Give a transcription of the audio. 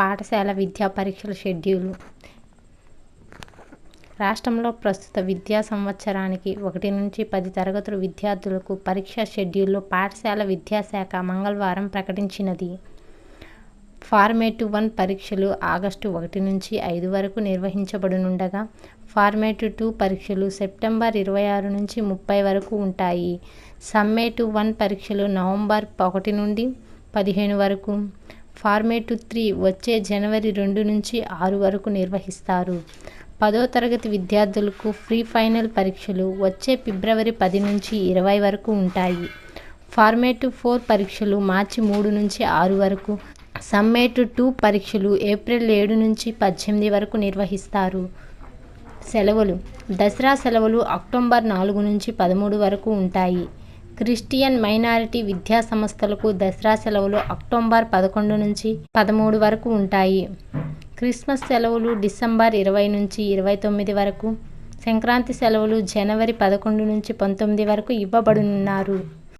పాఠశాల విద్యా పరీక్షల షెడ్యూలు రాష్ట్రంలో ప్రస్తుత విద్యా సంవత్సరానికి ఒకటి నుంచి పది తరగతుల విద్యార్థులకు పరీక్షా షెడ్యూల్లో పాఠశాల విద్యాశాఖ మంగళవారం ప్రకటించినది. ఫార్మేట్ వన్ పరీక్షలు ఆగస్టు ఒకటి నుంచి ఐదు వరకు నిర్వహించబడనుండగా, ఫార్మేట్ టూ పరీక్షలు సెప్టెంబర్ ఇరవై ఆరు నుంచి ముప్పై వరకు ఉంటాయి. సమ్మేటివ్ వన్ పరీక్షలు నవంబర్ ఒకటి నుండి పదిహేను వరకు, ఫార్మేటు త్రీ వచ్చే జనవరి రెండు నుంచి ఆరు వరకు నిర్వహిస్తారు. పదో తరగతి విద్యార్థులకు ప్రీ ఫైనల్ పరీక్షలు వచ్చే ఫిబ్రవరి పది నుంచి ఇరవై వరకు ఉంటాయి. ఫార్మేటివ్ ఫోర్ పరీక్షలు మార్చి మూడు నుంచి ఆరు వరకు, సమ్మేటివ్ టూ పరీక్షలు ఏప్రిల్ ఏడు నుంచి పద్దెనిమిది వరకు నిర్వహిస్తారు. సెలవులు దసరా సెలవులు అక్టోబర్ నాలుగు నుంచి పదమూడు వరకు ఉంటాయి. క్రిస్టియన్ మైనారిటీ విద్యాసంస్థలకు దసరా సెలవులు అక్టోబర్ పదకొండు నుంచి పదమూడు వరకు ఉంటాయి. క్రిస్మస్ సెలవులు డిసెంబర్ ఇరవై నుంచి ఇరవై తొమ్మిది వరకు, సంక్రాంతి సెలవులు జనవరి పదకొండు నుంచి పంతొమ్మిది వరకు ఇవ్వబడునున్నారు